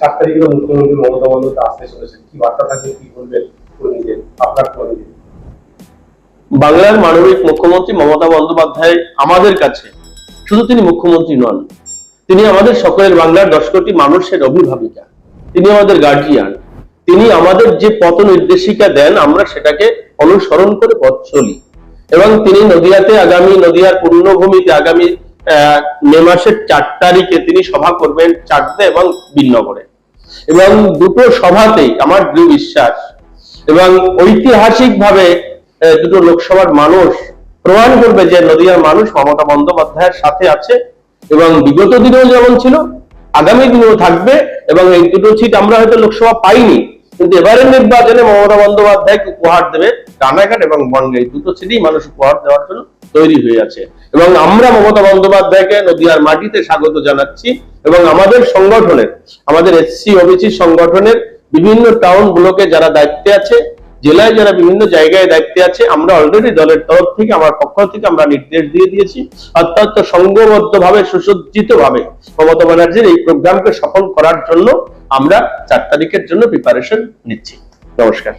সাত তারিখে মুখ্যমন্ত্রী মমতা বন্দ্যোপাধ্যায় আসতে চলেছেন। কি বার্তা থাকবে, কি বলবেন কর্মীদের আপনার কর্মীদের বাংলার মানবিক মুখ্যমন্ত্রী মমতা বন্দ্যোপাধ্যায় আমাদের কাছে শুধু তিনি মুখ্যমন্ত্রী নন, তিনি আমাদের সকলের বাংলার দশ কোটি মানুষের অভিভাবিকা। তিনি আমাদের গার্জিয়ান তিনি আমাদের যে পথ নির্দেশিকা দেন, আমরা সেটাকে অনুসরণ করে পথ চলি। এবং তিনি নদিয়াতে আগামী, নদিয়ার পূর্ণভূমিতে আগামী মে মাসের চার তারিখে তিনি সভা করবেন চাকদে এবং বিনগরে এবং দুটো সভাতেই আমার দৃঢ় বিশ্বাস এবং ঐতিহাসিক ভাবে দুটো লোকসভার মানুষ প্রমাণ করবে যে নদিয়ার মানুষ মমতা বন্দ্যোপাধ্যায়ের সাথে আছে এবং বিগত দিনেও যেমন ছিল, আগামী দিনেও থাকবে এবং এই দুটো সিট আমরা হয়তো লোকসভা পাইনি। কিন্তু এবারের নির্বাচনে মমতা বন্দ্যোপাধ্যায়কে উপহার দেবে? রানাঘাট এবং বনগাঁ দুটো সিটি মানুষ উপহার দেওয়ার জন্য তৈরি হয়ে আছে। এবং আমরা মমতা বন্দ্যোপাধ্যায়কে নদিয়ার মাটিতে স্বাগত জানাচ্ছি এবং আমাদের সংগঠনের, আমাদের এসসি, ওবিসি সংগঠনের বিভিন্ন টাউন ব্লকে যারা দায়িত্বে আছে জেলায় যারা বিভিন্ন জায়গায় দায়িত্বে আছে, আমরা অলরেডি দলের তরফ থেকে, আমার পক্ষ থেকে আমরা নির্দেশ দিয়ে দিয়েছি। অত্যন্ত সংঘবদ্ধ ভাবে সুসজ্জিত ভাবে মমতা ব্যানার্জির এই প্রোগ্রামকে সফল করার জন্য আমরা চার তারিখের জন্য প্রিপারেশন নিচ্ছি। নমস্কার।